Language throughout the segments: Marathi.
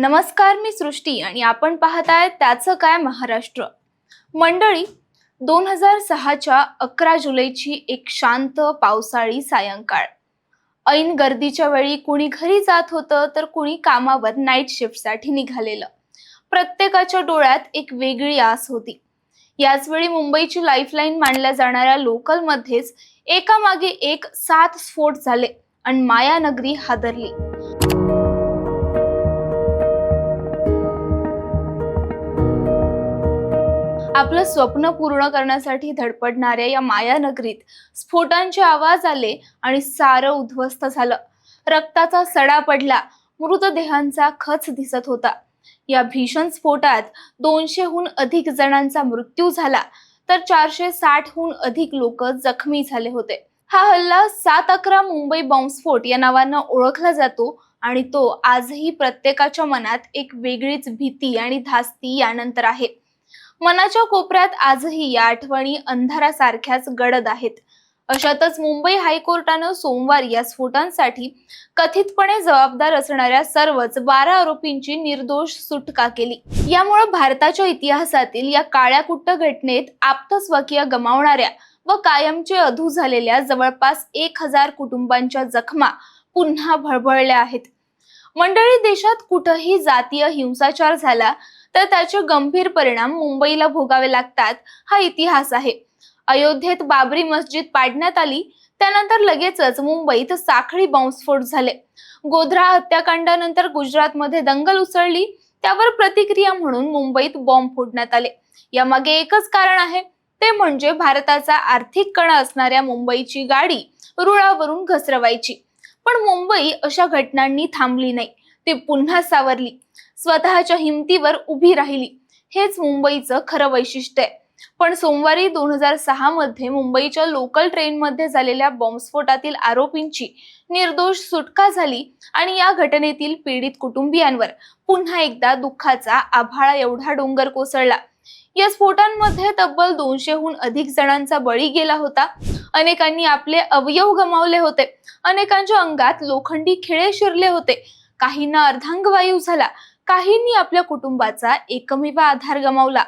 नमस्कार मी सृष्टी आणि आपण पाहताय त्याचं काय महाराष्ट्र. मंडळी दोन हजार सहाच्या अकरा जुलैची एक शांत पावसाळी सायंकाळ. ऐन गर्दीच्या वेळी कुणी घरी जात होतं तर कुणी कामावर नाईट शिफ्टसाठी निघालेलं. प्रत्येकाच्या डोळ्यात एक वेगळी आस होती. याच वेळी मुंबईची लाईफलाईन मानल्या जाणाऱ्या लोकलमध्येच एकामागे एक सात स्फोट झाले आणि मायानगरी हादरली. आपलं स्वप्न पूर्ण करण्यासाठी धडपडणाऱ्या या मायानगरीत स्फोटांचे आवाज आले आणि सारं उद्ध्वस्त झालं. रक्ताचा सडा पडला. मृतदेहांचा खच दिसत होता. या भीषण स्फोटात दोनशेहून अधिक जणांचा मृत्यू झाला तर चारशे साठहून अधिक लोक जखमी झाले होते. हा हल्ला सात अकरा मुंबई बॉम्बस्फोट या नावानं ओळखला जातो आणि तो आजही प्रत्येकाच्या मनात एक वेगळीच भीती आणि धास्ती यानंतर आहे. मनाच्या कोपऱ्यात आजही या आठवणी अंधारासारख्याच गडद आहेत. अशातच मुंबई हायकोर्टानं सोमवारी या स्फोटांसाठी कथितपणे जबाबदार असणाऱ्या सर्वच बारा आरोपींची निर्दोष सुटका केली. यामुळे भारताच्या इतिहासातील या काळ्या कुट्ट घटनेत आप्तस्वकीय गमावणाऱ्या व कायमचे अधू झालेल्या जवळपास एक हजार कुटुंबांच्या जखमा पुन्हा भळभळल्या आहेत. मंडळी देशात कुठंही जातीय हिंसाचार झाला तर त्याचे गंभीर परिणाम मुंबईला भोगावे लागतात हा इतिहास आहे. अयोध्येत बाबरी मस्जिद पाडण्यात आली त्यानंतर लगेचच मुंबईत साखळी बॉम्बस्फोट झाले. गोधरा हत्याकांडानंतर गुजरातमध्ये दंगल उसळली त्यावर प्रतिक्रिया म्हणून मुंबईत बॉम्ब फोडण्यात आले. यामागे एकच कारण आहे ते म्हणजे भारताचा आर्थिक कणा असणाऱ्या मुंबईची गाडी रुळावरून घसरवायची. पण मुंबई अशा घटनांनी थांबली नाही ती पुन्हा सावरली. स्वतःच्या हिमतीवर उभी राहिली. हेच मुंबईचं खरं वैशिष्ट्य आहे. पण सोमवारी दोन हजार सहा मध्ये मुंबईच्या लोकल ट्रेनमध्ये झालेल्या बॉम्बस्फोटातील आरोपींची निर्दोष सुटका झाली आणि या घटनेतील पीडित कुटुंबियांवर पुन्हा एकदा दुःखाचा आभाळा एवढा डोंगर कोसळला. या स्फोटांमध्ये तब्बल दोनशेहून अधिक जणांचा बळी गेला होता. अनेकांनी आपले अवयव गमावले होते. अनेकांच्या अंगात लोखंडी खिळे शिरले होते. काहींना अर्धांगवायू झाला. काहींनी आपल्या कुटुंबाचा एकमेव आधार गमावला.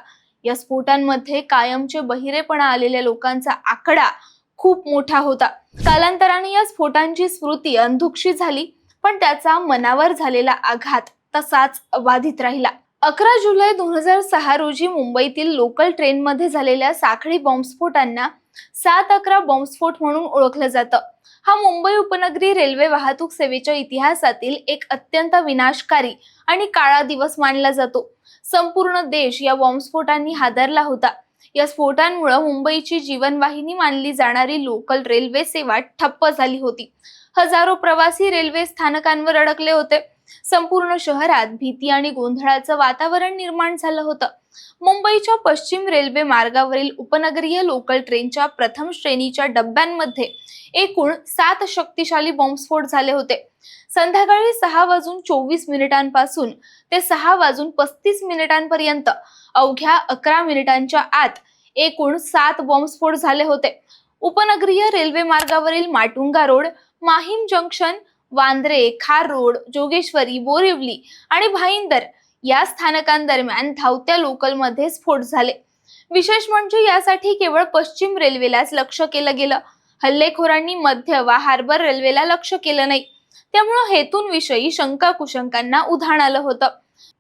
या स्फोटांमध्ये कायमचे बहिरेपणा आलेल्या लोकांचा आकडा खूप मोठा होता. कालांतराने या स्फोटांची स्मृती अंधुक्षी झाली पण त्याचा मनावर झालेला आघात तसाच बाधित राहिला. अकरा जुलै दोन हजार सहा रोजी मुंबईतील लोकल ट्रेनमध्ये झालेल्या साखळी बॉम्बस्फोटांना सात अकरा बॉम्बस्फोट म्हणून ओळखलं जातं. हा मुंबई उपनगरी रेल्वे वाहतूक सेवेच्या इतिहासातील एक अत्यंत विनाशकारी आणि काळा दिवस मानला जातो. संपूर्ण देश या बॉम्बस्फोटांनी हादरला होता. या स्फोटांमुळे मुंबईची जीवनवाहिनी मानली जाणारी लोकल रेल्वे सेवा ठप्प झाली होती. हजारो प्रवासी रेल्वे स्थानकांवर अडकले होते. संपूर्ण शहरात भीती आणि गोंधळाचं वातावरण निर्माण झालं होतं. मुंबईच्या पश्चिम रेल्वे मार्गावरील उपनगरीय लोकल ट्रेनच्या प्रथम श्रेणीच्या डब्यांमध्ये एकूण सात शक्तिशाली बॉम्बस्फोट झाले होते. संध्याकाळी सहा वाजून चोवीस मिनिटांपासून ते सहा वाजून पस्तीस मिनिटांपर्यंत अवघ्या अकरा मिनिटांच्या आत एकूण सात बॉम्बस्फोट झाले होते. उपनगरीय रेल्वे मार्गावरील Matunga road Mahim junction Vandre Khar road Jogeshwari Borivali आणि भाईंदर या स्थानकांदरम्यान धावत्या लोकलमध्ये स्फोट झाले. विशेष म्हणजे यासाठी केवळ पश्चिम रेल्वेलाच लक्ष केलं गेलं. हल्लेखोरांनी मध्य वा हार्बर रेल्वेला लक्ष केलं नाही. त्यामुळं हेतूंविषयी शंका कुशंकांना उधाण आलं होतं.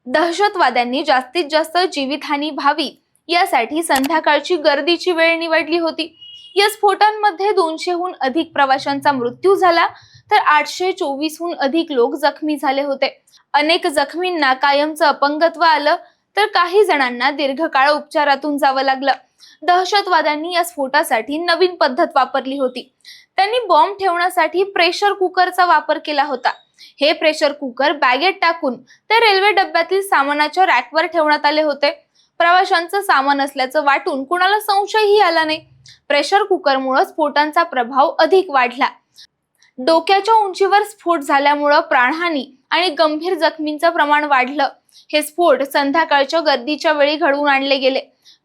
दहशतवाद्यांनी जास्तीत जास्त जीवितहानी व्हावी यासाठी संध्याकाळची गर्दीची वेळ निवडली होती. या स्फोटांमध्ये दोनशेहून अधिक प्रवाशांचा मृत्यू झाला. तर आठशे चोवीसहून अधिक लोक जखमी झाले होते. अनेक जखमींना कायमचं अपंगत्व आलं तर काही जणांना दीर्घकाळ उपचारातून जावं लागलं. दहशतवाद्यांनी या स्फोटासाठी नवीन पद्धत वापरली होती. त्यांनी बॉम्ब ठेवण्यासाठी प्रेशर कुकरचा वापर केला होता. हे प्रेशर कुकर बॅगेत टाकून ते रेल्वे डब्यातील सामानाच्या रॅकवर ठेवण्यात आले होते. प्रवाशांचं सामान असल्याचं वाटून कुणाला संशयही आला नाही. प्रेशर कुकरमुळे स्फोटांचा प्रभाव अधिक वाढला. डोक्याच्या उंचीवर स्फोट झाल्यामुळं प्राणहानी आणि गंभीर जखमींचं प्रमाण वाढलं. हे स्फोट संध्याकाळच्या गर्दीच्या वेळी घडवून आणले गेले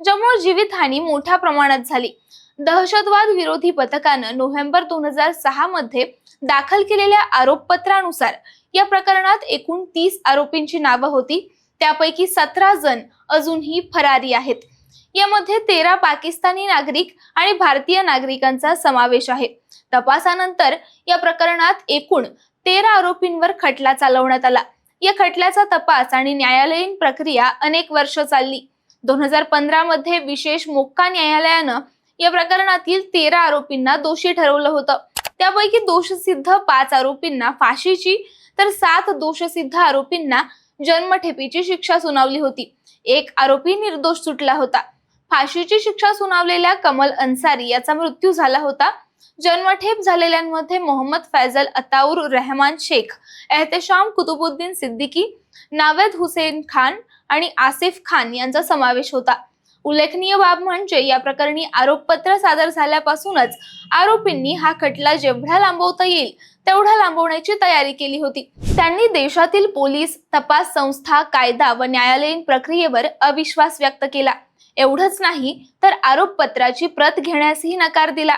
ज्यामुळे जीवितहानी मोठ्या प्रमाणात झाली. दहशतवाद विरोधी पथकानं नोव्हेंबर दोन हजार सहा मध्ये दाखल केलेल्या आरोपपत्रानुसार या प्रकरणात एकूण तीस आरोपींची नावं होती. त्यापैकी सतरा जण अजूनही फरारी आहेत. यामध्ये तेरा पाकिस्तानी नागरिक आणि भारतीय नागरिकांचा समावेश आहे. तपासानंतर या प्रकरणात एकूण तेरा आरोपींवर खटला चालवण्यात आला. या खटल्याचा तपास आणि न्यायालयीन प्रक्रिया अनेक वर्ष चालली. दोन हजार पंधरा मध्ये विशेष मोक्का न्यायालयानं या प्रकरणातील तेरा आरोपींना दोषी ठरवलं होतं. त्यापैकी दोषसिद्ध पाच आरोपींना फाशीची तर सात दोषसिद्ध आरोपींना जन्मठेपीची शिक्षा सुनावली होती. एक आरोपी निर्दोष सुटला होता. फाशीची शिक्षा सुनावलेल्या कमल अन्सारी याचा मृत्यू झाला होता. जन्मठेप झालेल्यांमध्ये मोहम्मद फैजल अताउर रहमान शेख एहतेशाम कुतुबुद्दीन सिद्दीकी नावेद हुसेन खान आणि आसिफ खान यांचा समावेश होता. उल्लेखनीय बाब म्हणजे या प्रकरणी आरोपपत्र सादर झाल्यापासूनच आरोपींनी हा खटला जेवढा लांबवता येईल तेवढा लांबवण्याची तयारी केली होती. त्यांनी देशातील पोलीस तपास संस्था कायदा व न्यायालयीन प्रक्रियेवर अविश्वास व्यक्त केला. एवढंच नाही तर आरोपपत्राची प्रत घेण्यासही नकार दिला.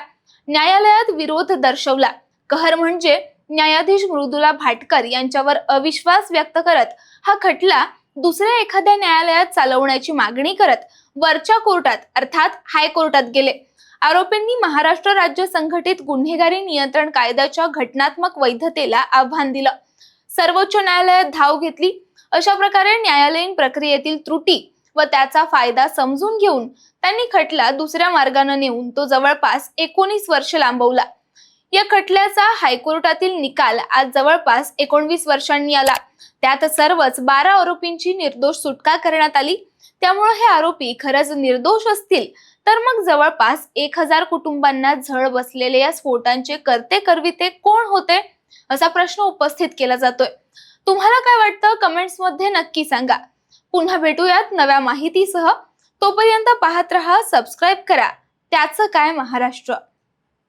न्यायालयात विरोध दर्शवला. कहर म्हणजे न्यायाधीश मृदुला भाटकर यांच्यावर अविश्वास व्यक्त करत हा खटला दुसऱ्या एखाद्या न्यायालयात चालवण्याची मागणी करत वरच्या कोर्टात अर्थात हायकोर्टात गेले. आरोपींनी महाराष्ट्र राज्य संघटित गुन्हेगारी नियंत्रण कायद्याच्या घटनात्मक वैधतेला आव्हान दिलं. सर्वोच्च न्यायालयात धाव घेतली. अशा प्रकारे न्यायालयीन प्रक्रियेतील त्रुटी व त्याचा फायदा समजून घेऊन त्यांनी खटला दुसऱ्या मार्गाने नेऊन तो जवळपास एकोणीस वर्ष लांबवला. या खटल्याचा हायकोर्टातील निकाल आज जवळपास एकोणवीस वर्षांनी आला. त्यात सर्वच बारा आरोपींची निर्दोष सुटका करण्यात आली. त्यामुळे हे आरोपी खरंच निर्दोष असतील तर मग जवळपास एक हजार कुटुंबांना झळ बसलेले या स्फोटांचे करते करविते कोण होते असा प्रश्न उपस्थित केला जातोय. तुम्हाला काय वाटतं? कमेंट्समध्ये नक्की सांगा. पुन्हा भेटूयात नव्या माहितीसह. तोपर्यंत पाहत रहा सबस्क्राईब करा. त्याचं काय महाराष्ट्र?